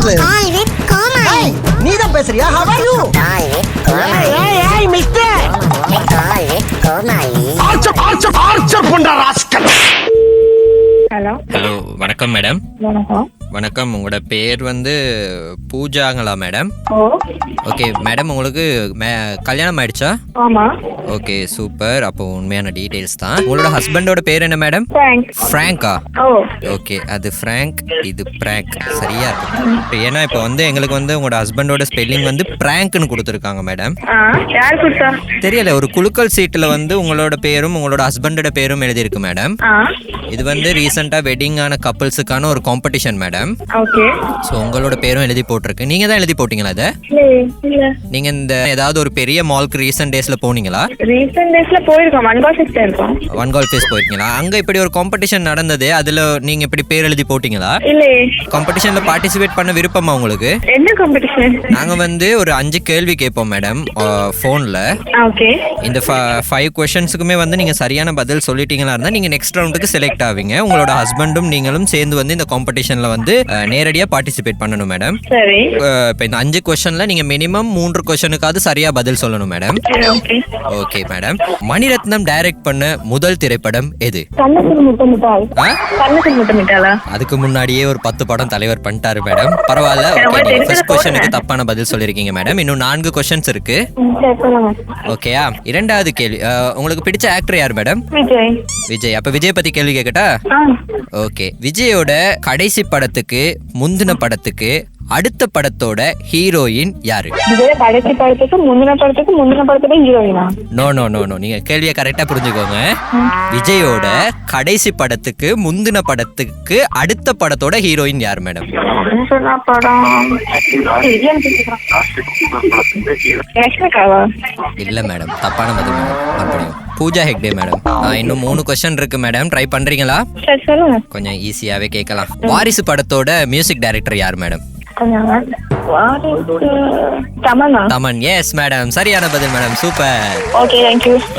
பேசுறது. நீ தான் பேசுறியா? How are you. ஏய் ஏய் மிஸ்டர். ஆர்ச்சர் ஆர்ச்சர் ஆர்ச்சர் பண்ற ராஸ்கல் ஹலோ ஹலோ வணக்கம் மேடம் வணக்கம். வணக்கம். உங்களோட பேர் வந்து பூஜாங்களா மேடம்? ஓகே மேடம் உங்களுக்கு கல்யாணம் ஆயிடுச்சா? Okay super. அப்போ உண்மையான டீடைல்ஸ் தான். உங்களோட ஹஸ்பண்டோட பேர் என்ன மேடம்? ஃப்ராங்கா ஓகே அது ஃப்ராங்க் இது பிராங்க் சரியா இருக்கு. இப்போ ஏன்னா இப்போ வந்து எங்களுக்கு வந்து உங்களோட ஹஸ்பண்டோட ஸ்பெல்லிங் வந்து பிராங்க்னு கொடுத்துருக்காங்க மேடம். தெரியல ஒரு குலுக்கல் சீட்டில் வந்து உங்களோட பேரும் உங்களோட ஹஸ்பண்டோட பேரும் எழுதியிருக்கு மேடம். இது வந்து ரீசெண்டாக வெட்டிங் ஆன கப்புள்ஸுக்கான ஒரு காம்படிஷன் மேடம். ஓகே ஸோ உங்களோட பேரும் எழுதி போட்டிருக்கு. நீங்கள் தான் எழுதி போட்டிங்களா அதை இல்ல இல்ல. நீங்கள் இந்த ஏதாவது ஒரு பெரிய மால்க்கு ரீசெண்ட் டேஸில் போனீங்களா? ரீசெண்ட் டேஸ்ல போயிருக்கோம். மன்பாசிஸ்ல இருக்கோம் ஒன் கால் ஃபேஸ் போயிருக்கீங்களா? அங்கே இப்படி ஒரு காம்படிஷன் நடந்தது. அதில் நீங்கள் இப்படி பேர் எழுதி போட்டிங்களா? இல்லையே காம்படிஷனில் பார்ட்டிசிபேட் பண்ண விருப்பமா உங்களுக்கு? என்ன காம்படிஷன் நாங்கள் வந்து ஒரு அஞ்சு கேள்வி கேட்போம் மேடம் ஃபோனில் ஓகே இந்த ஃபைவ் கொஷின்ஸுக்குமே வந்து நீங்கள் சரியான பதில் சொல்லிட்டீங்களா இருந்தால் நீங்கள் நெக்ஸ்ட் ரவுண்டுக்கு செலக்ட் ஆவீங்க. உங்களோட ஹஸ்பண்டும் நீங்களும் சேர்ந்து வந்து இந்த காம்படிஷனில் வந்து நேரடியாக பார்ட்டிசிபேட் பண்ணணும் மேடம் இப்போ இந்த அஞ்சு கொஷனில் நீங்கள் மினிமம் மூன்று கொஷனுக்காவது சரியாக பதில் சொல்லணும் madam okay madam Mani Ratnam direct பண்ண முதல் திரைப்படம் எது? அதுக்கு முன்னாடியே ஒரு பத்து படம் தலைவர் பண்ணிட்டாரு மேடம் பரவாயில்ல ஓகே நீங்க ஃபர்ஸ்ட் கொஸ்டினுக்கு தப்பான பதில் சொல்லிருக்கீங்க மேடம் இன்னும் நான்கு கொஸ்டின்ஸ் இருக்கு. ஓகேயா இரண்டாவது கேள்வி உங்களுக்கு பிடிச்ச ஆக்டர் யார் மேடம் விஜய். அப்ப விஜய் பத்தி கேள்வி கேட்கட்டா ஆ. ஓகே விஜயோட கடைசி படத்துக்கு முந்தின படத்துக்கு அடுத்த படத்தோட ஹீரோயின் யாரு? கடைசி படத்துக்கு முந்தின படத்துக்கு முந்தின படத்துக்கு ஹீரோயினா? நோ நோ நோ நோ நீங்க கேள்வியை கரெக்டா புரிஞ்சுக்கோங்க. விஜயோட கடைசி படத்துக்கு முந்தின படத்துக்கு அடுத்த படத்தோட ஹீரோயின் யார் மேடம் இல்ல மேடம் தப்பான பதில் மேடம் பூஜா ஹெக்டே மேடம் இன்னும் மூணு கொஸ்டின் இருக்கு மேடம் ட்ரை பண்றீங்களா? கொஞ்சம் ஈஸியாவே கேட்கலாம். வாரிசு படத்தோட மியூசிக் டைரக்டர் யார் மேடம் தமன். எஸ் மேடம் சரியான பதில் மேடம் சூப்பர்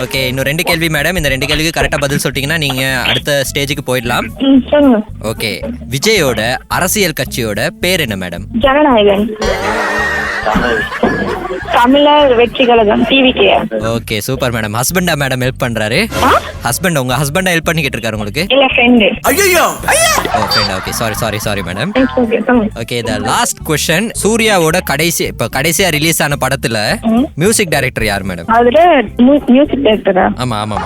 ஓகே இன்னும் ரெண்டு கேள்வி மேடம் இந்த ரெண்டு கேள்விக்கு கரெக்டா பதில் சொல்லிட்டீங்கன்னா நீங்க அடுத்த ஸ்டேஜுக்கு போயிடலாம். ஓகே விஜயோட அரசியல் கட்சியோட பேர் என்ன madam Jananayagan. Tamilar Vetri Kazhagam TVK okay super madam. ஹஸ்பண்டா madam help பண்றாரு? ஹஸ்பண்ட் உங்க ஹஸ்பண்டா ஹெல்ப் பண்ணிக்கிட்டு இருக்காரு உங்களுக்கு? இல்ல ஃப்ரெண்டு ஐயோ ஓ friend okay sorry sorry sorry madam okay the last question சூர்யாவோட கடைசி இப்போ கடைசியா ரிலீஸ் ஆன படத்துல மியூசிக் டைரக்டர் யார் மேடம் அதுல மியூசிக் டைரக்டரா ஆமா ஆமா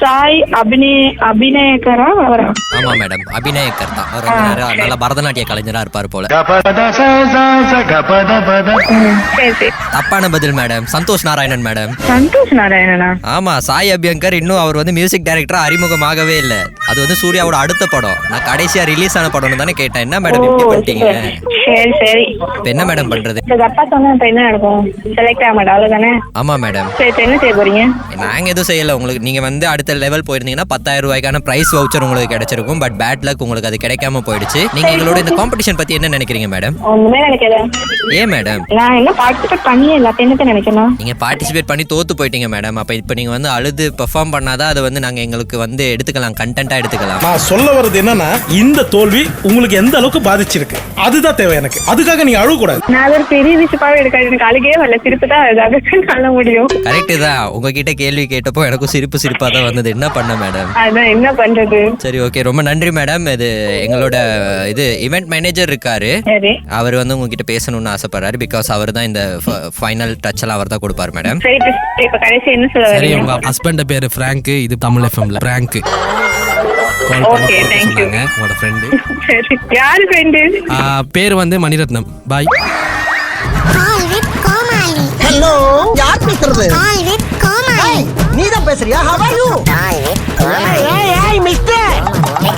சாய் அபிநய அபிநயக்கரா அவரா? ஆமா மேடம் அபிநயக்கர் தான். நல்ல பரதநாட்டிய கலைஞரா இருப்பார் போல. தப்பான பதில் மேடம். சந்தோஷ் நாராயணன் மேடம். சந்தோஷ் நாராயணனா? ஆமா சாய் அபியங்கர் இன்னும் அவர் வந்து மியூசிக் டைரக்டரா அறிமுகமாகவே இல்ல. அது வந்து சூர்யாவோட அடுத்த படம். நான் கடைசியா ரிலீஸ் ஆன படம்னு தானே கேட்டேன். என்ன மேடம் இப்படி பண்ணிட்டீங்க? சரி சரி இப்ப என்ன மேடம் பண்றது? இந்த தப்பா சொன்னா இப்ப என்ன நடக்கும்? செலக்ட் ஆக மாட்டா அவ்வளவுதானே? ஆமா மேடம். சரி இப்ப என்ன செய்ய போறீங்க? நாங்க எதுவும் செய்யல. உங்களுக்கு நீங்க வந்து அடுத்த லெவல் போயிருந்தீங்கன்னா பத்தாயிரம் ரூபாய்க்கான பிரைஸ் வவுச்சர் உங்களுக்கு கிடைச்சிருக்கும். பட் பேட் லக் உங்களுக்கு அது கிடைக்காம போயிடுச்சு. நீங்க எங்களோட இந்த காம்படிஷன் பத்தி என்ன நினைக்கிறீங்க மேடம்? ஒண்ணுமே ஏன் மேடம்? நான் என்ன பார்ட்டிசிபேட் பண்ணியே இல்ல. அப்ப என்னத்த நினைக்கணும்? நீங்க பார்ட்டிசிபேட் பண்ணி தோத்து போயிட்டீங்க மேடம். அப்ப இப்போ நீங்க வந்து அழுது பெர்ஃபார்ம் பண்ணாதான் அதை வந்து நாங்க எங்களுக்கு வந்து எடுத்துக்கலாம் கண்டென்ட்டா எடுத்துக்கலாம். நான் சொல்ல வர்றது என்னன்னா இந்த தோல்வி உங்களுக்கு எந்த அளவுக்கு பாதிச்சிருக்கு? அதுதான் தேவை எனக்கு. அதுக்காக நீங்க அழுகக்கூடாது. நான் அது ஒரு பெரிய விஷயமாவே எடுக்காது எனக்கு அழுகே வரல. சிரிப்பு தான் நல்ல முடியும். கரெக்டு தான். உங்ககிட்ட கேள்வி கேட்டப்போ எனக்கும் சிரிப்பு சிரிப்பா தான் வந்தது. என்ன பண்ண மேடம்? அதான் என்ன பண்றது? சரி ஓகே ரொம்ப நன்றி மேடம். இது எங்களோட இது இவெண்ட் மேனேஜர் இருக்காரு. சரி. அவர் வந்து உங்ககிட்ட பேசணும்னு ஆசைப்படுறாரு. பிகாஸ் அவர் தான் இந்த ஃபைனல் டச் எல்லாம் அவர் தான் கொடுப்பார் மேடம் சரி இப்ப- இப்ப கடைசி என்ன சொல்ல சரி வரீங்க? உங்க ஹஸ்பண்ட் பேரு பிராங்க் இது தமிழ் எஃப்எம்ல பிராங்க் உங்களோட ஃப்ரெண்டு யாரு ஃப்ரெண்டு பேர் வந்து மணிரத்னம். பாய். ஹலோ யார் பேசுறது. நீ தான் பேசுறியா? How are you Call with Komali. ஏய் ஏய் mister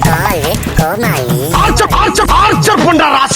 Call with Komali. Archer archer archer பண்ற ராஸ்கல்